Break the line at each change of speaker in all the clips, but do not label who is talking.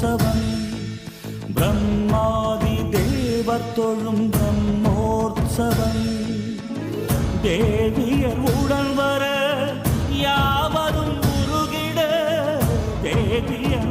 வாசவன் பிரம்மாதி தேவர் தொழும் பிரம்மோற்சவன் தேவியர் உடன் வர யாவரும் உருகிட
தேவியர்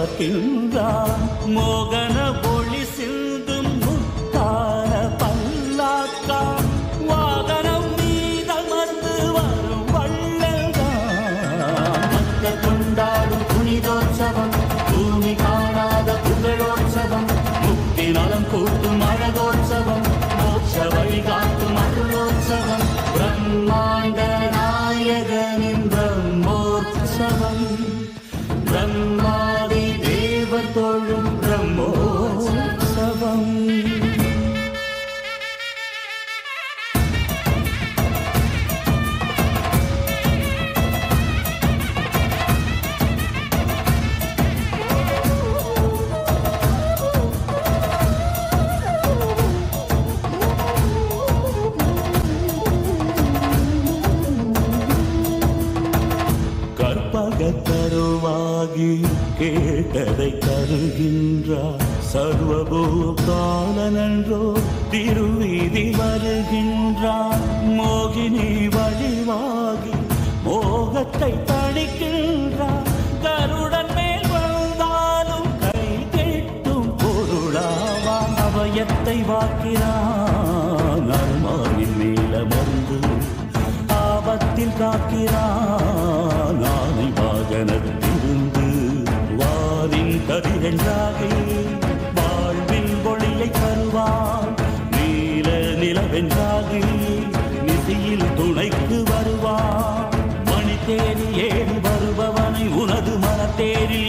பார்க்கின்றார் மோகன பகத்தருவாகி கேட்டதை தருகின்றார் சர்வபூதானன்றோ திருவீதி வருகின்றார் மோகினி வழிவாகி மோகத்தை தணிக்கின்றார் கருடன் மேல் வந்தாலும் கை கெட்டும் பொருளாவான் அவயத்தை வாக்கிறான் கதிரென்றாகி வாழ்வின் ஒளியை தருவான். நீல நிலவென்றாகி. நிதியில் துணைக்கு வருவான். மணி தேடி ஏறி வருபவனை உனது மனத்தேரில்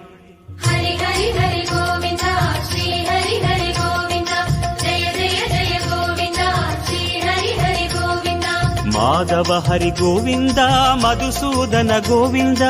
మాధవ హరి గోవింద మధుసూదన
గోవింద.